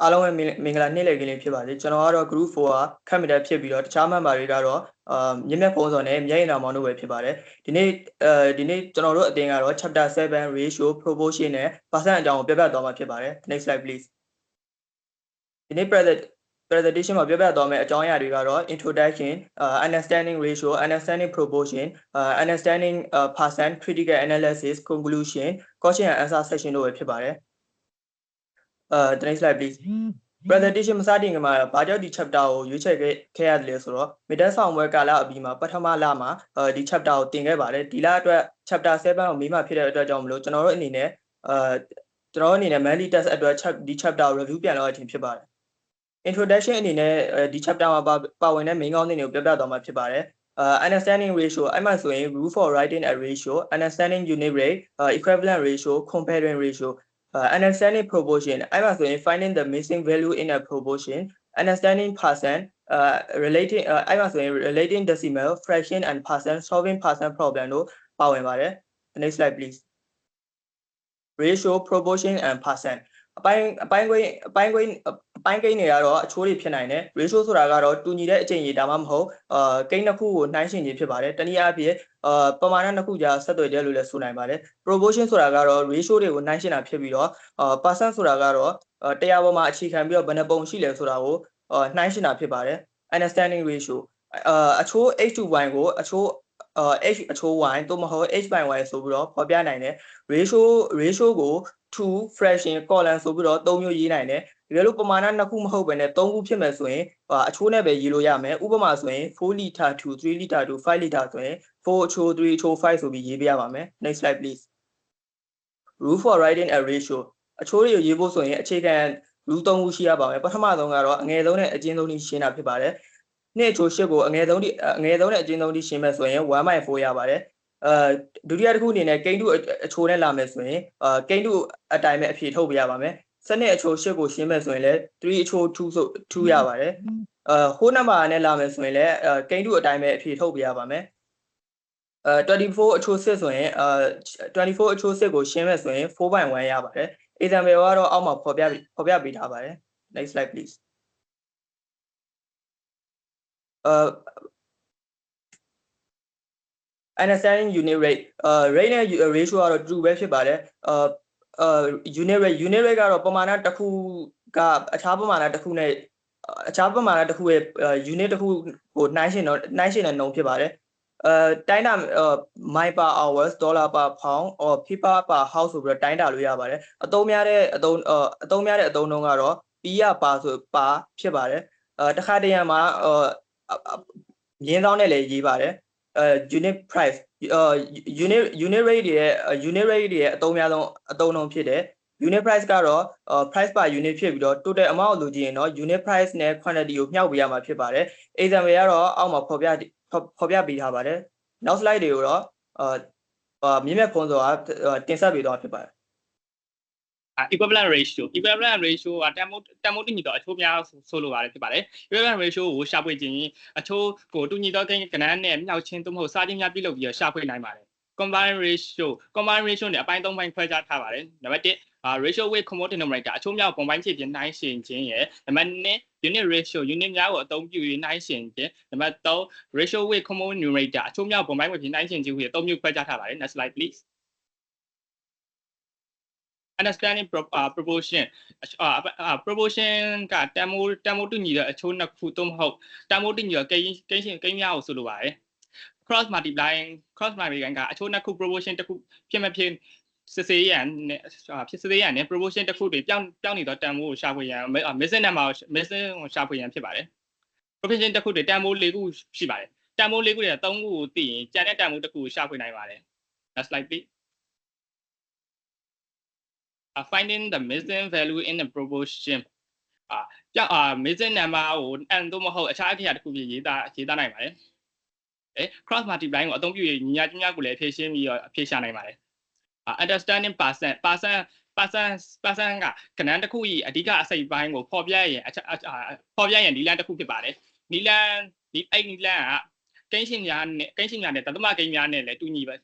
အားလုံးပဲမင်မင်္ဂလာနေ့လည်ခင်းလေးဖြစ်ပါစေကျွန်တော်ကတော့ group 4ကခက်မီတာဖြစ်ပြီးတော့တခြား member တွေကတော့အာမြင့်မြတ်ဖုံးစော်နဲ့မျက်ရည်နာမောင်တို့ပဲဖြစ်ပါတယ်ဒီနေ့အဲဒီနေ့ကျွန်တော်တို့အတင်းကတော့ chapter 7 ratio proportion နဲ့ percent အကြောင်းကိုပြပြသွားမှာဖြစ်ပါတယ် next slide please ဒီနေ့ present presentation မှာပြောပြသွားမယ့်အကြောင်းအရာတွေကတော့ introduction uh, understanding ratio understanding proportion uh, understanding uh, percent critical analysis conclusion question and answer section တို့ပဲဖြစ်ပါတယ် အဲ next slide please presentation မစတင်ခင်မှာဘာကြောင့်ဒီ chapter ကိုရွေးချယ်ခဲ့ခဲ့ရတယ်လဲဆိုတော့ middle ဆောင်ပွဲကာလအပြီးမှာပထမလမှာအဲဒီ chapter ကိုတင်ခဲ့ပါတယ်ဒီလအတွက် chapter 7ကိုမိမှဖြစ်တဲ့အတွက်ကြောင့်မလို့ကျွန်တော်တို့အနေနဲ့အဲကျွန်တော်တို့အနေနဲ့ monthly test အတွက် ဒီ chapter ကို review ပြန်လုပ်ရခြင်းဖြစ်ပါတယ် introduction အနေနဲ့ဒီ chapter မှာပါဝင်တဲ့ main ကောင်းစဉ်တွေကိုပြပြသွားမှာဖြစ်ပါတယ် uh, understanding ratio အဲ့မှာဆိုရင် rule for writing a ratio understanding unit rate uh, equivalent ratio comparing ratio uh, understanding proportion အဲ့မှာဆိုရင် finding the missing value in a proportion understanding percent uh, relating uh, အဲ့မှာဆိုရင် relating decimal fraction and percent solving percent problem တို့ပါဝင်ပါတယ် next slide please ratio proportion and percent အပိုင်းအပိုင်းခွင်းအပိုင်းခွင်းအ ပိုင်းကိန်းတွေကတော့အချိုးတွေဖြစ်နိုင်တယ် ratio ဆိုတာကတော့တူညီတဲ့အကျင့်ကြီးဒါမှမဟုတ်အာကိန်းတစ်ခုကိုနှိုင်းယှဉ်ခြင်းဖြစ်ပါတယ်တနည်းအားဖြင့်အာပမာဏနှစ်ခုကြားဆက်သွယ်ချက်လို့လည်းဆိုနိုင်ပါတယ် proportion ဆိုတာကတော့ ratio တွေကိုနှိုင်းယှဉ်တာဖြစ်ပြီးတော့အာ percent ဆိုတာကတော့တရားပေါ်မှာအခြေခံပြီးတော့ဘယ်နှပုံရှိလဲဆိုတာကိုအာနှိုင်းယှဉ်တာဖြစ်ပါတယ် understanding ratio အာအချိုး h to y ကိုအချိုးအာ h အချိုး y သို့မဟုတ် h by y ဆိုပြီးတော့ဖော်ပြနိုင်တယ် ratio ratio ကို 2 fraction column ဆိုပြီးတော့၃မျိုးရေးနိုင်တယ်တကယ်လို့ပမာဏနှစ်ခုမဟုတ်ဘဲနဲ့၃ခုဖြစ်မယ်ဆိုရင်အချိုးနဲ့ပဲရေးလို့ရမယ်ဥပမာဆိုရင်4 liter 2 3 liter 2 5 liter ဆိုရင်4အချိုး3အချိုး5ဆိုပြီးရေးပြရပါမယ် next slide please rule for writing a ratio အချိုးတွေကိုရေးဖို့ဆိုရင်အခြေခံ rule 3ခုရှိရပါမယ်ပထမဆုံးကတော့အငယ်ဆုံးနဲ့အကျဉ်းဆုံးရှင်းတာဖြစ်ပါတယ်နှစ်အချိုး8ကိုအငယ်ဆုံးအငယ်ဆုံးနဲ့အကျဉ်းဆုံးရှင်းမယ်ဆိုရင်1/4ရပါတယ် အဲဒုတိယတစ်ခုအနေနဲ့ကိန်းတုအချိုးနဲ့လာမယ်ဆိုရင်အာကိန်းတုအတိုင်းပဲအဖြေထုတ်ပြရပါမယ်စနစ်အချိုး8ကိုရှင်းမယ်ဆိုရင်လည်း3အချိုး2ဆို2ရပါတယ်အဲဟိုးနံပါတ်နဲ့လာမယ်ဆိုရင်လည်းကိန်းတုအတိုင်းပဲအဖြေထုတ်ပြရပါမယ်အဲ24အချိုး6ဆိုရင်အဲ24အချိုး6ကိုရှင်းမယ်ဆိုရင်4/1ရပါတယ် example ကတော့အောက်မှာဖော်ပြဖော်ပြပေးထားပါတယ် next slide please အဲ understanding unit rate အာ rate နဲ့ ratio ကတော့တူပဲဖြစ်ပါတယ်အာအာ unit rate unit rate ကတော့ပမာဏတစ်ခုကအခြားပမာဏတစ်ခုနဲ့အခြားပမာဏတစ်ခုရဲ့ unit တစ်ခုကိုနှိုင်းယှဉ်တော့နှိုင်းယှဉ်တဲ့နှုန်းဖြစ်ပါတယ်အဲတိုင်းတာ my per hours dollar per pound or paper per house ဆိုပြီးတော့တိုင်းတာလို့ရပါတယ်အသုံးများတဲ့အသုံးအသုံးများတဲ့အသုံးနှုန်းကတော့ p ရပါဆိုပါဖြစ်ပါတယ်အဲတခါတရံမှာရင်းဆောင်နဲ့လည်းရေးပါတယ်အဲ unit price အာ unit unit rate တွေရဲ့ unit rate တွေရဲ့အသုံးများဆုံးအသုံးနှုန်းဖြစ်တယ် unit price ကတော့ price per unit ဖြစ်ပြီးတော့ total amount ကိုလိုချင်ရင်တော့ unit price နဲ့ quantity ကိုမြှောက်ပေးရမှာဖြစ်ပါတယ် example ကတော့အောက်မှာဖော်ပြဖော်ပြပေးထားပါတယ်နောက် slide တွေကိုတော့အာမြင့်မြတ်ဖုံးစောကတင်ဆက်ပေးသွားဖြစ်ပါတယ် equivalent ratio equivalent ratio ကတန်မိုးတန်မိုးတူညီသောအချိုးများဆိုလိုပါတယ်ဖြစ်ပါတယ် equivalent ratio ကိုရှာဖွေခြင်းအချိုးကိုတူညီသောကိန်းကဏ္ဍနဲ့မြောက်ချင်းသို့မဟုတ်စားခြင်းများပြုလုပ်ပြီးတော့ရှာဖွေနိုင်ပါတယ် combine ratio combine ratio နဲ့အပိုင်း၃ပိုင်းခွဲခြားထားပါတယ်နံပါတ်1 ratio with common denominator အချိုးများကို combine ဖြစ်ပြီးနှိုင်းယှဉ်ခြင်းရယ်နံပါတ်2 unit ratio unit များကိုအသုံးပြုပြီးနှိုင်းယှဉ်ခြင်းနံပါတ်3 ratio with common numerator အချိုးများကို combine ဖြစ်ပြီးနှိုင်းယှဉ်ခြင်းဟူ၍၃မျိုးခွဲခြားထားပါတယ် next slide please understanding uh, proportion uh, uh, proportion ကတန်မိုးတန်မိုးတူညီတဲ့အချိုးနှစ်ခုသို့မဟုတ်တန်မိုးတူညီတဲ့ကိန်းကိန်းရှင်ကိန်းများကိုဆိုလိုပါတယ် cross multiplying cross multiplying ကအချိုးနှစ်ခု proportion တစ်ခုဖြစ်မဖြစ်စစ်စေးရန်နဲ့ဖြစ်စစ်စေးရန်နဲ့ proportion တစ်ခုတွေပြောင်းပြောင်းနေတော့တန်မိုးကိုရှာဖွေရန် missing number missing ကိုရှာဖွေရန်ဖြစ်ပါတယ် proportion တစ်ခုတွေတန်မိုး၄ခုရှိပါတယ်တန်မိုး၄ခုတွေ၃ခုကိုသိရင်ကျန်တဲ့တန်မိုးတစ်ခုကိုရှာဖွေနိုင်ပါတယ် next slide please uh, finding the missing value in the proportion အာကြောက်အာ missing number ကို n သို့မဟုတ်အခြားအဖြစ်အတစ်ခုဖြစ်ရေးသားရေးသားနိုင်ပါတယ်အဲ cross multiplying ကိုအသုံးပြုရင်ညီညာချင်းများကိုလည်းဖြည့်ရှင်းပြီးတော့ဖြည့်ရှာနိုင်ပါတယ်အာ understanding percent percent percent percent ကကဏ္ဍတစ်ခု၏အဓိကအစိပ်ပိုင်းကိုဖော်ပြရင်ဖော်ပြရင်ဒီလန်တစ်ခုဖြစ်ပါတယ်ဒီလန်ဒီအဲ့ဒီလန်ကကိန်းရှင်များနဲ့ကိန်းရှင်များနဲ့တသမကိန်းများနဲ့လည်းတူညီပဲ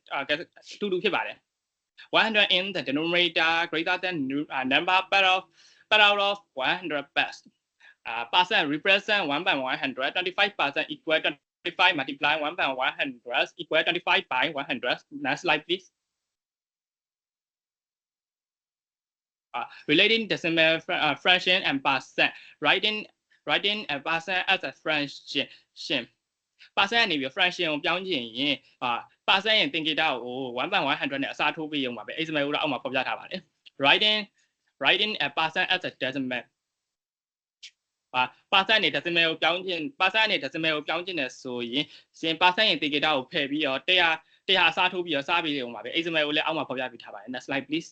တူတူဖြစ်ပါတယ် 100 in the denominator greater than a uh, number but, of, but out of 100 best. Uh, percent represent 1 by 100, 25% equal 25 multiply 1 by 100 equal 25 by 100. Next slide, please. Uh, relating decimal fr uh, fraction and percent, writing writing a percent as a fraction. percent 里面 fraction 我们标记啊 င်ရင်အာ percent ရဲ့သင်္ကေတကို1 by 100နဲ့အစားထိုးပေးရုံပါပဲ decimal ကိုတော့အောက်မှာဖော်ပြထားပါတယ် writing writing a percent as a decimal ပါ percent နဲ့ decimal ကိုပြောင်းချင် percent နဲ့ decimal ကိုပြောင်းချင်တယ်ဆိုရင်ရှင် percent ရဲ့သင်္ကေတကိုဖယ်ပြီးတော့100 100အစားထိုးပြီးတော့စားပေးရုံပါပဲ decimal ကိုလည်းအောက်မှာဖော်ပြပေးထားပါတယ် next slide please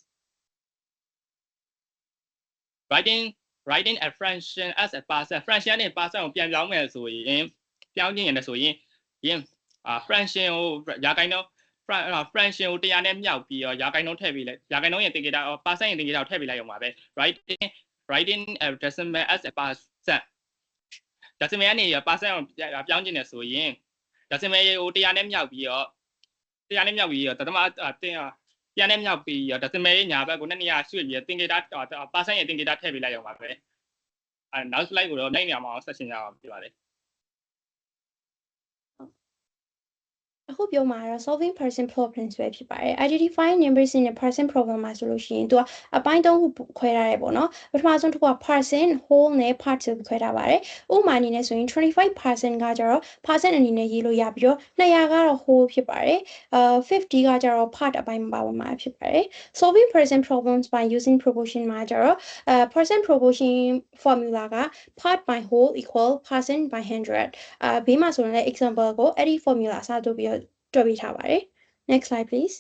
writing writing a fraction as a percent fraction နဲ့ percent ကိုပြန်ပြောင်းမယ်ဆိုရင်ပြောင်းချင်ရတယ်ဆိုရင်ရင် အာ fraction ကိုရာခိုင်နှုန်း fra- အာ fraction ကို100နဲ့မြောက်ပြီးတော့ရာခိုင်နှုန်းထည့်ပေးလိုက်ရာခိုင်နှုန်းရဲ့သင်္ကေတ percent ရဲ့သင်္ကေတကိုထည့်ပေးလိုက်ရုံပါပဲ writing writing a decimal as a percent decimal ကနေ percent ကိုပြောင်းချင်တယ်ဆိုရင် decimal ကို100နဲ့မြောက်ပြီးတော့100နဲ့မြောက်ပြီးတော့တသမအတင်ပြန်နဲ့မြောက်ပြီးတော့ decimal ရဲ့ညာဘက်ကိုနှစ်နေရာရွှေ့ပြီးတော့သင်္ကေတ percent ရဲ့သင်္ကေတထည့်ပေးလိုက်ရုံပါပဲအဲနောက် slide ကိုတော့နိုင်နေအောင်ဆက်ရှင်းကြအောင်ပြပါလေ အခုပြောမှာတော့ solving person problems ပဲဖြစ်ပါတယ် identifying numbers in a person problem မှာဆိုလို့ရှိရင်သူကအပိုင်းသုံးခုခွဲထားတယ်ပေါ့နော်ပထမဆုံးတစ်ခုက person whole နဲ့ part ဆိုပြီးခွဲထားပါတယ်ဥပမာအနေနဲ့ဆိုရင်25%ကကြတော့ person အနေနဲ့ရေးလို့ရပြီးတော့200ကတော့ whole ဖြစ်ပါတယ်အာ50ကကြတော့ part အပိုင်းပါဝင်မှာဖြစ်ပါတယ် solving person problems by using proportion မှာကြတော့အဲ person proportion formula က part by whole equal person by 100အာဘေးမှာဆိုရင်လည်း example ကိုအဲ့ဒီ formula အစားထိုးပြီးတော့ တွက်ပေးထားပါတယ် next slide please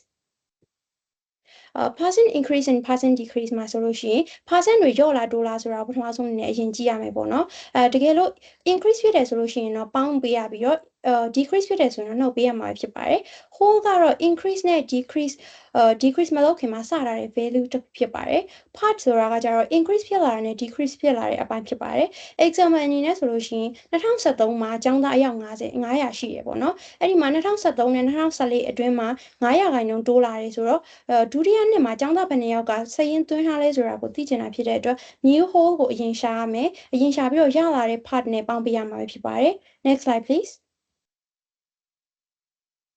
အာ percent increase and percent decrease မှာဆိုလို့ရှိရင် percent တွေလျော့လာတိုးလာဆိုတာကိုပထမဆုံးအနေနဲ့အရင်ကြည့်ရမယ်ပေါ့နော်အဲတကယ်လို့ increase ဖြစ်တယ်ဆိုလို့ရှိရင်တော့ပေါင်းပေးရပြီးတော့အဲ decrease ဖြစ်တယ်ဆိုရင်တော့နှုတ်ပေးရမှာဖြစ်ပါတယ် whole ကတော့ increase နဲ့ decrease အဲ decrease မလုပ်ခင်မှာစထားတဲ့ value တစ်ခုဖြစ်ပါတယ် part ဆိုတာကကြတော့ increase ဖြစ်လာတာနဲ့ decrease ဖြစ်လာတဲ့အပိုင်းဖြစ်ပါတယ် example အနေနဲ့ဆိုလို့ရှိရင်2013မှာကျောင်းသားအယောက်50 900ရှိတယ်ပေါ့နော်အဲ့ဒီမှာ2013နဲ့2014အတွင်းမှာ900ခိုင်နှုန်းတိုးလာတယ်ဆိုတော့အဲဒုတိယနှစ်မှာကျောင်းသားဘယ်နှစ်ယောက်ကစရင်သွင်းထားလဲဆိုတာကိုသိချင်တာဖြစ်တဲ့အတွက် new whole ကိုအရင်ရှာရမယ်အရင်ရှာပြီးတော့ရလာတဲ့ part နဲ့ပေါင်းပေးရမှာပဲဖြစ်ပါတယ် next slide please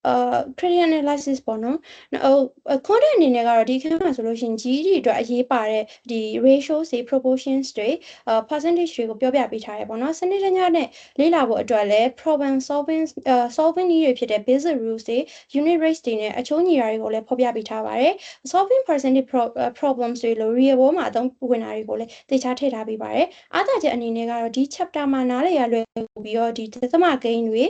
အာ credit analysis ပေါ့နော်ဟို content အနေနဲ့ကတော့ဒီခန်းမှာဆိုလို့ရှိရင် GED အတွက်အရေးပါတဲ့ဒီ ratio တွေ proportions တွေအာ percentage တွေကိုပြောပြပေးထားရပေါ့နော်စနစ်တကျနဲ့လေ့လာဖို့အတွက်လည်း problem solving အာ solving nid တွေဖြစ်တဲ့ basic rules တွေ unit rates တွေနဲ့အချိုးညီတာတွေကိုလည်းဖော်ပြပေးထားပါတယ် solving percentage pro- အာ problems တွေလို့ real world မှာအသုံးဝင်တာတွေကိုလည်းသေချာထည့်ထားပေးပါတယ်အားသာချက်အနေနဲ့ကတော့ဒီ chapter မှာနားလည်ရလွယ်ကူပြီးတော့ဒီသမဂိမ်းတွေ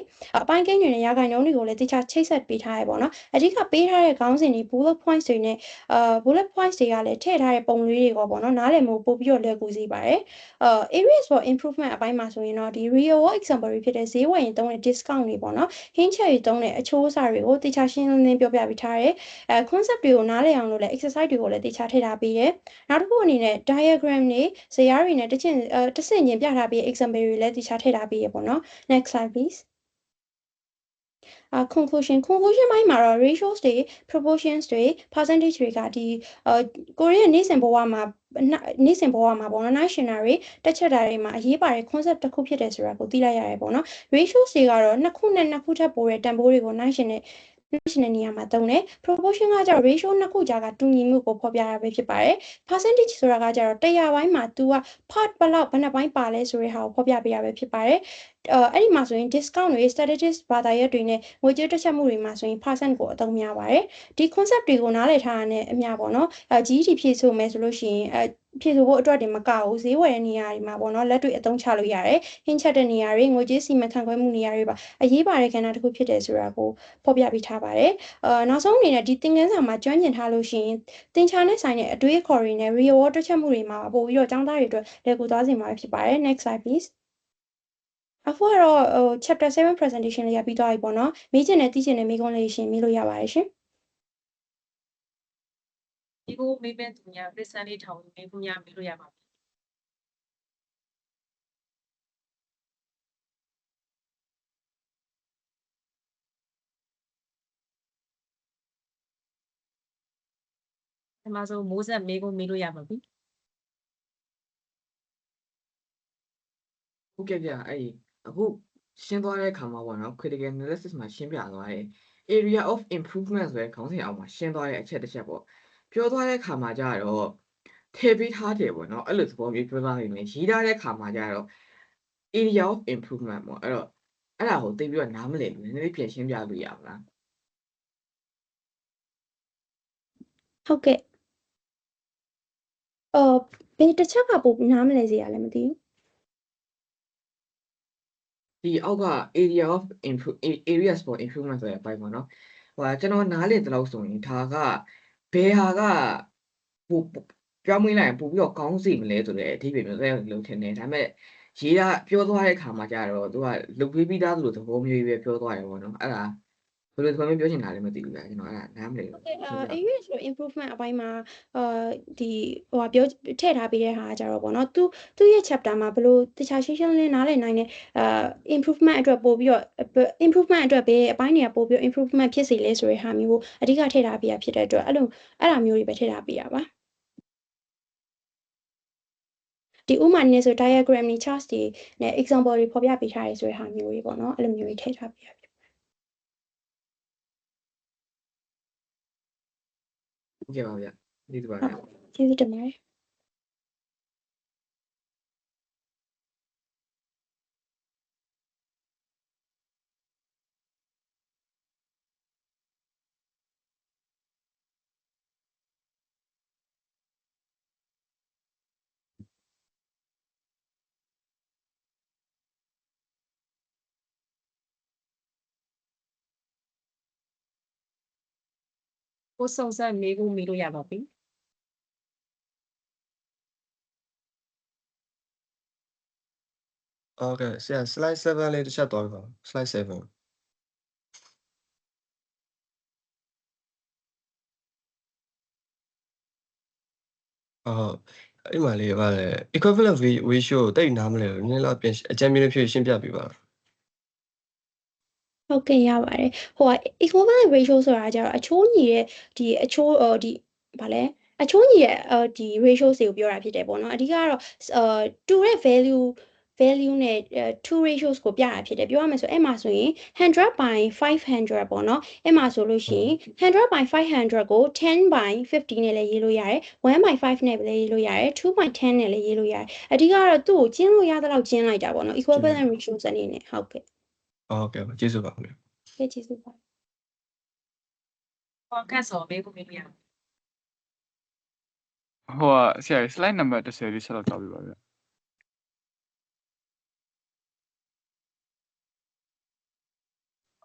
အပိုင်းကိန်းတွေနဲ့ရာခိုင်နှုန်းတွေကိုလည်းတခြားချိတ်ဆက်ပေးထားရပေါ့နော်အဓိကပေးထားတဲ့ခေါင်းစဉ်တွေ bullet points တွေနဲ့အာ bullet points တွေကလည်းထည့်ထားတဲ့ပုံလေးတွေကပေါ့နော်နားလည်မှုပို့ပြီးတော့လွယ်ကူစေပါတယ်အာ areas for improvement အပိုင်းမှာဆိုရင်တော့ဒီ real world example တွေဖြစ်တဲ့ဈေးဝယ်ရင်သုံးတဲ့ discount တွေပေါ့နော် hint ချက်တွေသုံးတဲ့အချိုးအစားတွေကိုတခြားရှင်းလင်းလင်းပြောပြပေးထားတယ်အဲ concept တွေကိုနားလည်အောင်လို့လည်း exercise တွေကိုလည်းတခြားထည့်ထားပေးတယ်နောက်တစ်ခုအနေနဲ့ diagram တွေဇာတ်တွေနဲ့တစ်ချက်အဲတစ်ဆင့်ချင်းပြထားပြီး example တွေလည်းတခြားထည့်ထားပေးရပေါ့နော် next slide please အာ conclusion conclusion ဘိုင်းမှာတော့ ratios တွေ proportions တွေ percentage တွေကဒီအာကိုရီးယားနေ့စဉ်ဘဝမှာနေ့စဉ်ဘဝမှာပေါ့နော် national တွေတက်ချက်တာတွေမှာအရေးပါတဲ့ concept တစ်ခုဖြစ်တယ်ဆိုတာကိုသိလိုက်ရတယ်ပေါ့နော် ratios တွေကတော့နှစ်ခုနဲ့နှစ်ခုထပ်ပိုတဲ့တန်ဖိုးတွေကို national national နေရာမှာသုံးတယ် proportion ကကျတော့ ratio နှစ်ခုကြားကတူညီမှုကိုဖော်ပြတာပဲဖြစ်ပါတယ် percentage ဆိုတာကကျတော့100ပိုင်းမှာ तू က part ဘယ်လောက်ဘယ်နှပိုင်းပါလဲဆိုတဲ့ဟာကိုဖော်ပြပေးရပဲဖြစ်ပါတယ်အဲအဲ့ဒီမှာဆိုရင် discount တွေ statistics ဘာသာရပ်တွေနဲ့ငွေကြေးတွက်ချက်မှုတွေမှာဆိုရင် percent ကိုအသုံးများပါတယ်ဒီ concept တွေကိုနားလည်ထားရတဲ့အများပေါ့နော်အဲ GED ဖြည့်ဆို့မယ်ဆိုလို့ရှိရင်အဲ ဖြည့်ဆို့ဖို့အတွက်တွေမကဘူးဈေးဝယ်တဲ့နေရာတွေမှာပေါ့နော်လက်တွေ့အသုံးချလို့ရတယ်ဟင်းချက်တဲ့နေရာတွေငွေကြေးစီမံခန့်ခွဲမှုနေရာတွေပါအရေးပါတဲ့ကဏ္ဍတစ်ခုဖြစ်တယ်ဆိုတာကိုဖော်ပြပေးထားပါတယ်အဲနောက်ဆုံးအနေနဲ့ဒီသင်ခန်းစာမှာကျွမ်းကျင်ထားလို့ရှိရင်သင်ချာနဲ့ဆိုင်တဲ့အတွေးအခေါ်တွေနဲ့ real world တွက်ချက်မှုတွေမှာပို့ပြီးတော့ចောင်းသားတွေအတွက်လက်ကူသွားစေမှာဖြစ်ပါတယ် next slide please အခုကတော့ဟို chapter 7 presentation လေးရပြီးသွားပြီပေါ့နော်မေးချင်တဲ့သိချင်တဲ့မေးခွန်းလေးရှင်မေးလို့ရပါတယ်ရှင် ဒီကိုမေးမဲ့သူများ listen လေးထောင်မေးခွန်းများမေးလို့ရပါပြီ။ဒီမှာဆိုမိုးဆက်မေးခွန်းမေးလို့ရပါပြီဟုတ်ကဲ့ဗျအဲ့ဒီအခုရှင်းသွားတဲ့အခါမှာပေါ့နော် critical analysis မှာရှင်းပြသွားတယ် area of improvement ဆိုတဲ့ခေါင်းစဉ်အောက်မှာရှင်းသွားတဲ့အချက်တစ်ချက်ပေါ့ ပြောသွားတဲ့အခါမှာကျတော့ထည့်ပေးထားတယ်ပေါ့နော်အဲ့လိုသဘောမျိုးပြောသွားနေမယ်ရေးထားတဲ့အခါမှာကျတော့ area of improvement ပေါ့အဲ့တော့အဲ့ဒါကိုသိပြီးတော့နားမလည်ဘူးနည်းနည်းလေးပြန်ရှင်းပြလို့ရမလားဟုတ်ကဲ့အော်ဘယ်တစ်ချက်ကပို့နားမလဲစေရလဲမသိဘူးဒီအောက်က area of improve areas for improvement ဆိုတဲ့အပိုင်းပေါ့နော်ဟိုကကျွန်တော်နားလည်တဲ့လောက်ဆိုရင်ဒါက ဘယ်ဟာကပိုပြောင်းမွေးလိုက်ရင်ပို့ပြီးတော့ကောင်းစီမလဲဆိုတဲ့အဓိပ္ပာယ်မျိုးသက်ရောက်လို့ထင်တယ်ဒါပေမဲ့ရေးတာပြောသွားတဲ့အခါမှာကျတော့သူကလုတ်ပေးပြီးသားသလိုသဘောမျိုးပဲပြောသွားတယ်ပေါ့နော်အဲ့ဒါ ဘယ်လိုသဘောမျိုးပြောချင်တာလဲမသိဘူးဗျာကျွန်တော်အဲ့ဒါနားမလည်ဟုဘူးတ်ကဲ့အာ area ဆို improvement အပိုင်းမှာအာဒီဟိုဟာပြောထည့်ထားပေးတဲ့ဟာကကြတော့ပေါ့နော်သူသူ့ရဲ့ chapter မှာဘယ်လိုတခြားရှင်းရှင်းလင်းလင်းနားလည်နိုင်တဲ့အာ improvement အတွက်ပို့ပြီးတော့ improvement အတွက်ဘယ်အပိုင်းတွေကပို့ပြီးတော့ improvement ဖြစ်စေလဲဆိုတဲ့ဟာမျိုးကိုအဓိကထည့်ထားပေးရဖြစ်တဲ့အတွက်အဲ့လိုအဲ့ဒါမျိုးတွေပဲထည့်ထားပေးရပါဒီဥမာနည်းဆို diagram တွေ chart တွေနဲ့ example တွေဖော်ပြပေးထားရဲဆိုတဲ့ဟာမျိုးတွေပေါ့နော်အဲ့လိုမျိုးတွေထည့်ထားပေးရဖြစ် ဟုတ်ကဲ့ပါဗျာဒီတပါဗျာကျေးဇူးတင်ပါတယ် ကိုစုံစမ်းမေးဖို့မေးလို့ရပါပြီဟုတ်ကဲ့ဆရာ slide 7လေးတစ်ချက်သွားပြပါဦး slide 7ဟုတ်အဲ့မှာလေးပါလေ equivalent ra- ratio ကိုတိတ်နားမလဲဘူးနည်းနည်းတော့ပြန်အကြံပြုလို့ဖြစ်ရှင်းပြပေးပါ ဟုတ်ကဲ့ရပါတယ်ဟိုက equivalent ratio ဆိုတာကြတော့အချိုးညီရဲ့ဒီအချိုးအော်ဒီဗာလဲအချိုးညီရဲ့အော်ဒီ ratio တွေကိုပြောတာဖြစ်တယ်ပေါ့နော်အဓိကကတော့အာတူတဲ့ value value နဲ့2 ratios ကိုပြတာဖြစ်တယ်ပြောရမယ်ဆိုအဲ့မှာဆိုရင်100 by 500ပေါ့နော်အဲ့မှာဆိုလို့ရှိရင်100 by 500ကို10 by 50နဲ့လည်းရေးလို့ရတယ်1 by 5နဲ့လည်းရေးလို့ရတယ်2 by 10နဲ့လည်းရေးလို့ရတယ်အဓိကကတော့သူ့ကိုကျင်းလို့ရတဲ့လောက်ကျင်းလိုက်တာပေါ့နော် equivalent ratios အနေနဲ့ဟုတ်ကဲ့ ဟုတ်ကဲ့ပါကျေးဇူးပါခင်ဗျာကဲကျေးဇူးပါဟောကတ်စောမေးဖို့မေးလို့ရပါဟိုကဆရာ slide number 30လေးဆက်တော့ကြောက်ပြပါဗျ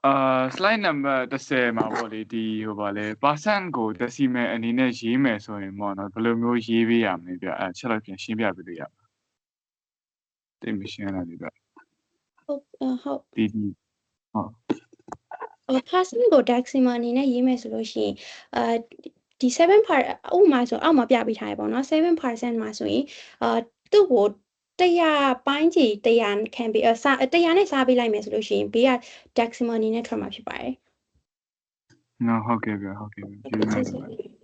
အာ slide number 30မှာပေါ့လေဒီဟိုပါလေ percent ကို decimal အနေနဲ့ရေးမယ်ဆိုရင်ပေါ့နော်ဘယ်လိုမျိုးရေးပေးရမလဲဗျအဲချက်တော့ပြန်ရှင်းပြပေးလို့ရပါတိတ်မရှင်းလာဘူးဗျ ဟုတ်အဟုတ်ဒီဒီဟုတ်ဟို person ကို Daxima အနေနဲ့ရေးမယ်ဆိုလို့ရှိရင်အာဒီ7 part ဥပမာဆိုအောက်မှာပြပေးထားရပေါ့နော်7%မှာဆိုရင်အာသူ့ကို100ပိုင်းကြီး100ခံပြီးအစ100နဲ့စားပေးလိုက်မယ်ဆိုလို့ရှိရင်ဘေးက Daxima အနေနဲ့ထွက်မှာဖြစ်ပါတယ်နော်ဟုတ်ကဲ့ဗျဟုတ်ကဲ့ဗျကျေးဇူးတင်ပါတယ်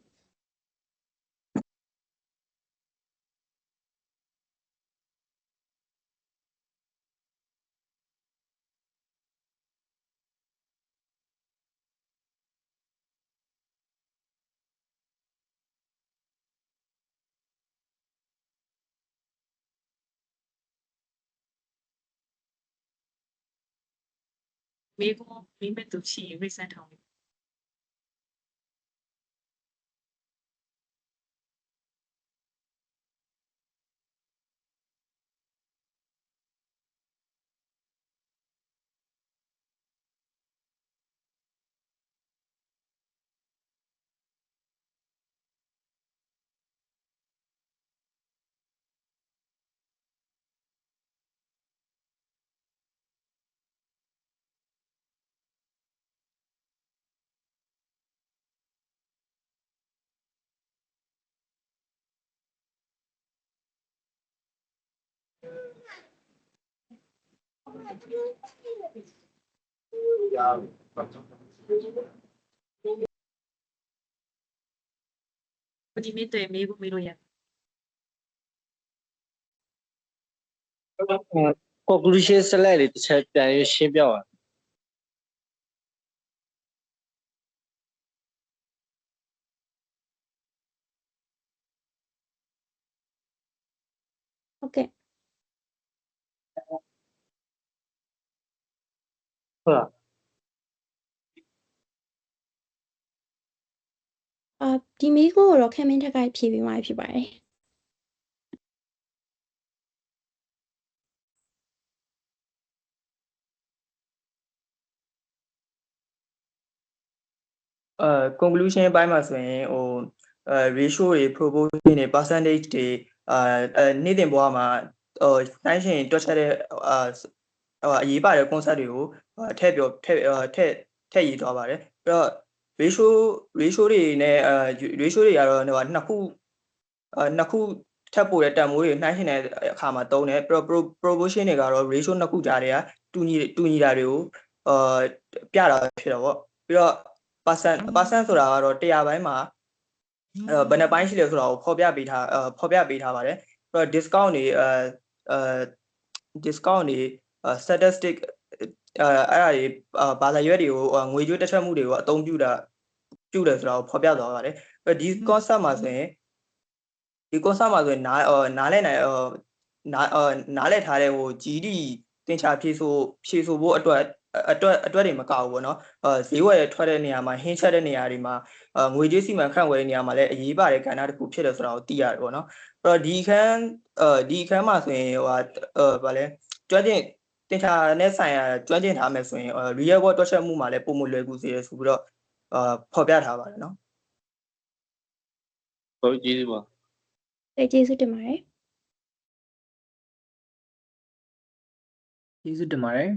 မေးဖို့မေးမဲ့သူရှိရင် reset ထောင်း လို့ဒီမေးတဲ့မေးဖို့မေးလို့ရ conclusion slide လေးတစ်ချက်ပြန်ရရှင်းပြပါ ဟုတ်ကဲ့ဟုတ်လားအာဒီမေးခွန်းကိုတော့ခမင်းထက်ကဖြေပေးမှာဖြစ်ပါတယ်အဲ conclusion ဘိုင်းမှာဆိုရင်ဟိုအဲ ratio တွေ proportion တွေ percentage တွေအာအဲနေ့တင်ဘဝမှာဟိုတိုင်းရှင်တွက်ချက်တဲ့အာဟို အရေးပါတဲ့ concept တွေကိုအာထည့်ပြောထည့်အာထည့်ထည့်ရေးသွားပါတယ်ပြီးတော့ ratio ratio တွေနဲ့အဲ ratio တွေကတော့ဟိုနှစ်ခုအဲနှစ်ခုထပ်ပို့တဲ့တန်မိုးတွေနှိုင်းရှင်တဲ့အခါမှာတုံးတယ်ပြီးတော့ pro- proportion တွေကတော့ ratio နှစ်ခုကြားတွေကတူညီတူညီတာတွေကိုအာပြတာဖြစ်တော့ဗောပြီးတော့ percent percent ဆိုတာကတော့100ပိုင်းမှာအဲဘယ်နှပိုင်းရှိလဲဆိုတာကိုဖော်ပြပေးထားအဲဖော်ပြပေးထားပါတယ်ပြီးတော့ discount တွေအဲအဲ discount တွေအဲ statistic အဲအဲ့ဒါတွေအာဘာသာရွက်တွေကိုအာငွေကြွေးတက်ချက်မှုတွေကိုအသုံးပြုတာပြုတယ်ဆိုတာကိုဖော်ပြသွားပါတယ်ပြီးတော့ဒီ concept မှာဆိုရင်ဒီ concept မှာဆိုရင်နားအော်နားလဲနိုင်အော်နားအော်နားလဲထားတဲ့ဟို GD တင်ချဖြည့်ဆို့ဖြည့်ဆို့ဖို့အတွက်အတွက်အတွက်တွေမကောက်ဘူးပေါ့နော်အဲဈေးဝယ်ထွက်တဲ့နေရာမှာဟင်းချက်တဲ့နေရာတွေမှာအဲငွေကြေးစီမံခန့်ဝယ်တဲ့နေရာမှာလည်းအရေးပါတဲ့ကဏ္ဍတစ်ခုဖြစ်တယ်ဆိုတာကိုသိရတယ်ပေါ့နော်အဲ့တော့ဒီအခန်းအဲဒီအခန်းမှာဆိုရင်ဟိုဟာအဲဗာလဲကျွမ်းကျင် တင်ချာနဲ့ဆိုင်ရာကျွမ်းကျင်ထားမယ်ဆိုရင်အဲ real world တွက်ချက်မှုမှာလည်းပုံမလွယ်ကူစေရဆိုပြီးတော့အာဖော်ပြထားပါတယ်နော်ဟုတ်ကျေးဇူးပါကျေးကျေးဇူးတင်ပါတယ်ကျေးဇူးတင်ပါတယ်